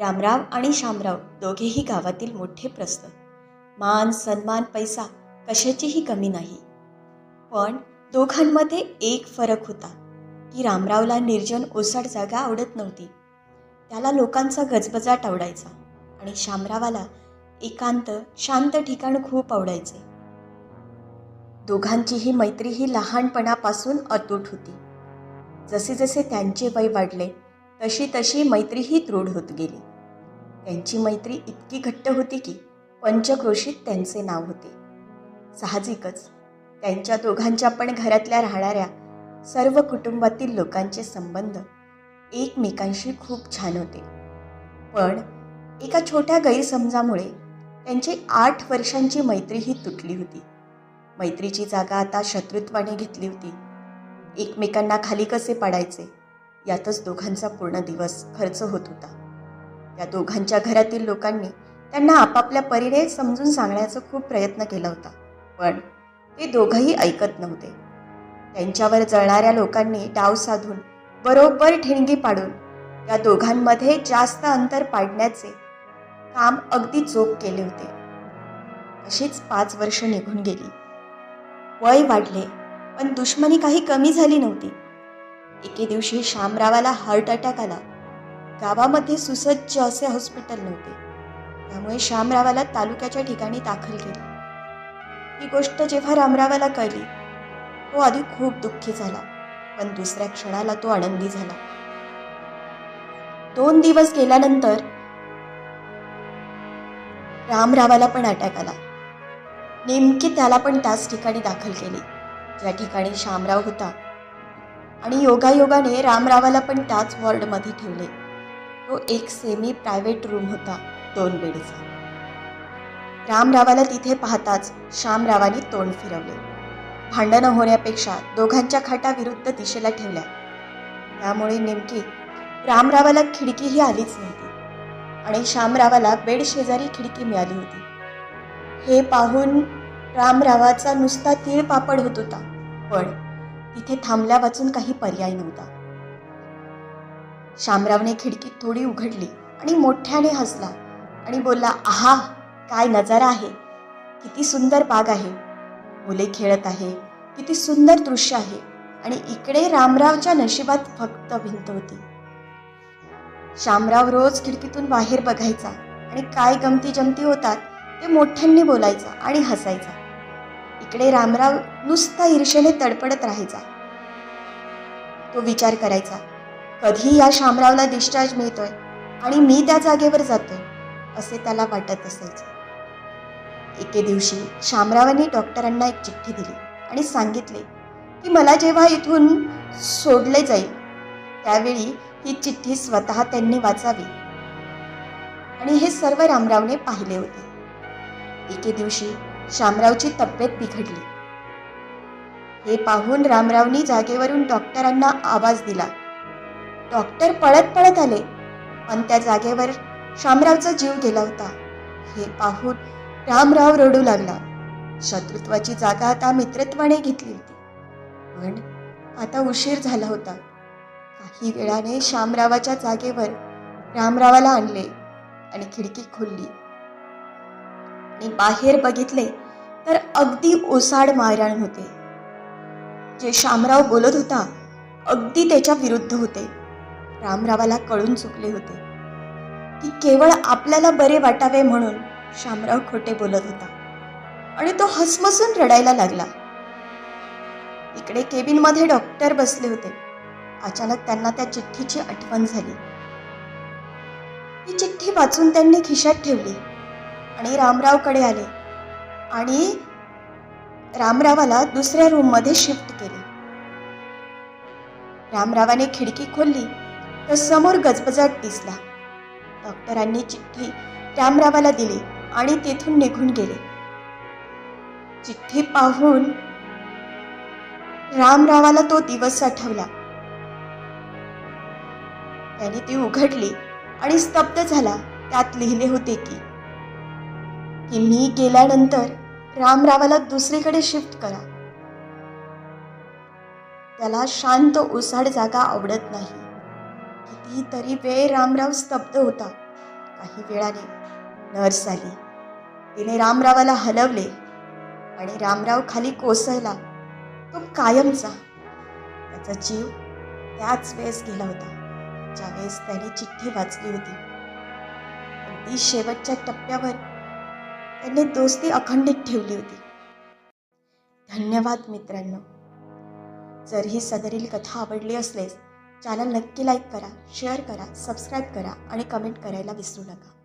रामराव आणि शामराव दोघेही गावातील मोठे प्रस्त. मान सन्मान पैसा कशाचीही कमी नाही. पण दोघांमध्ये एक फरक होता की रामरावला निर्जन ओसाड जागा आवडत नव्हती. त्याला लोकांचा गजबजाट आवडायचा आणि शामरावाला एकांत शांत ठिकाण खूप आवडायचे. दोघांचीही मैत्री ही लहानपणापासून अतूट होती. जसे जसे त्यांचे वय वाढले तशी तशी मैत्रीही दृढ होत गेली. त्यांची मैत्री इतकी घट्ट होती की पंचक्रोशीत त्यांचे नाव होते. साहजिकच त्यांच्या दोघांच्या पण घरातल्या राहणाऱ्या सर्व कुटुंबातील लोकांचे संबंध एकमेकांशी खूप छान होते. पण एका छोट्या गैरसमजामुळे त्यांची आठ वर्षांची मैत्रीही तुटली होती. मैत्रीची जागा आता शत्रुत्वाने घेतली होती. एकमेकांना खाली कसे पाडायचे? यातच दोघांचा पूर्ण दिवस खर्च होत होता. त्या दोघांच्या घरातील लोकांनी त्यांना आपापल्या परीने समजून सांगण्याचा खूप प्रयत्न केला होता पण ते दोघंही ऐकत नव्हते. त्यांच्यावर जळणाऱ्या लोकांनी डाव साधून बरोबर ठिणगी पाडून या दोघांमध्ये जास्त अंतर पाडण्याचे काम अगदी चोख केले होते. अशीच पाच वर्ष निघून गेली. वय वाढले पण दुश्मनी काही कमी झाली नव्हती. एके दिवशी शामरावाला हार्ट अटॅक आला. गावामध्ये सुसज्ज असे हॉस्पिटल नव्हते. त्यामुळे शामरावाला तालुक्याच्या ठिकाणी दाखल केले. ही गोष्ट जेव्हा रामरावाला कळली तो आधी खूप दुःखी झाला पण दुसऱ्या क्षणाला तो आनंदी झाला. दोन दिवस गेल्यानंतर रामरावाला पण अटॅक आला. नेमकी त्याला पण त्याच ठिकाणी दाखल केली. ज्या ठिकाणी शामराव होता आणि योगायोगाने रामरावाला पण त्याच वॉर्डमध्ये ठेवले. तो एक सेमी प्रायव्हेट रूम होता दोन बेडचा. रामरावाला तिथे पाहताच श्यामरावाने तोंड फिरवले. भांडणं होण्यापेक्षा दोघांच्या खाटा विरुद्ध दिशेला ठेवल्या. त्यामुळे नेमकी रामरावाला खिडकीही आलीच नव्हती आणि श्यामरावाला बेड शेजारी खिडकी मिळाली होती. हे पाहून रामरावाचा नुसता तीळ पापड होत होता पण इथे थांबल्या वाचून काही पर्याय नव्हता. शामरावने खिडकी थोडी उघडली आणि मोठ्याने हसला आणि बोलला आहा काय नजारा आहे. किती सुंदर बाग आहे. मुले खेळत आहे. किती सुंदर दृश्य आहे. आणि इकडे रामरावच्या नशिबात फक्त भिंत होती. शामराव रोज खिडकीतून बाहेर बघायचा आणि काय गमती जमती होतात ते मोठ्यांनी बोलायचा आणि हसायचा. इकडे रामराव नुसता ईर्षेने तडपडत राहायचा. तो विचार करायचा कधी या शामरावला डिस्चार्ज मिळतोय आणि मी त्या जागेवर जातोय असे त्याला वाटत असायचे. एके दिवशी शामरावांनी डॉक्टरांना एक चिठ्ठी दिली आणि सांगितले की मला जेव्हा इथून सोडले जाईल त्यावेळी ही चिठ्ठी स्वतः त्यांनी वाचावी. आणि हे सर्व रामरावने पाहिले होते. एके दिवशी शामरावची तब्येत बिघडली. हे पाहून रामरावनी जागेवरून डॉक्टरांना आवाज दिला. डॉक्टर पळत पळत आले पण त्या जागेवर शामरावचा जीव गेला होता. हे पाहून रामराव रडू लागला. शत्रुत्वाची जागा आता मित्रत्वाने घेतली होती. पण आता उशीर झाला होता. काही वेळाने शामरावाच्या जागेवर रामरावाला आणले आणि खिडकी खोलली. आणि बाहेर बघितले तर अगदी ओसाड मारण होते. जे शामराव बोलत होता अगदी त्याच्या विरुद्ध होते. रामरावाला कळून चुकले होते. की केवळ आपल्याला बरे वाटावे म्हणून शामराव खोटे बोलत होता. आणि तो हसमसून रडायला लागला. इकडे केबिनमध्ये डॉक्टर बसले होते. अचानक त्यांना त्या चिठ्ठीची आठवण झाली. ही चिठ्ठी वाचून त्यांनी खिशात ठेवली. आणि रामरावकडे आले. आणि रामरावाला दुसऱ्या रूममध्ये शिफ्ट केले. रामरावाने खिडकी खोलली तर समोर गजबजाट दिसला. डॉक्टरांनी चिठ्ठी रामरावाला दिली आणि तेथून निघून गेले. चिठ्ठी पाहून रामरावाला तो दिवस आठवला. त्याने ती उघडली आणि स्तब्ध झाला. त्यात लिहिले होते की की मी गेल्यानंतर रामरावाला दुसरीकडे शिफ्ट करा. त्याला शांत ओसाड जागा आवडत नाही. कितीतरी वेळ रामराव स्तब्ध होता. काही वेळाने नर्स आली तिने रामरावाला हलवले आणि रामराव खाली कोसळला. तो कायमचा त्याचा जीव त्याच वेळेस गेला होता ज्यावेळेस त्याने चिठ्ठी वाचली होती. अगदी शेवटच्या टप्प्यावर त्यांनी दोस्ती अखंडित ठेवली होती. धन्यवाद मित्रांनो. जर ही सदरील कथा आवडली असल्यास चॅनल नक्की लाईक करा शेअर करा सबस्क्राईब करा आणि कमेंट करायला विसरू नका.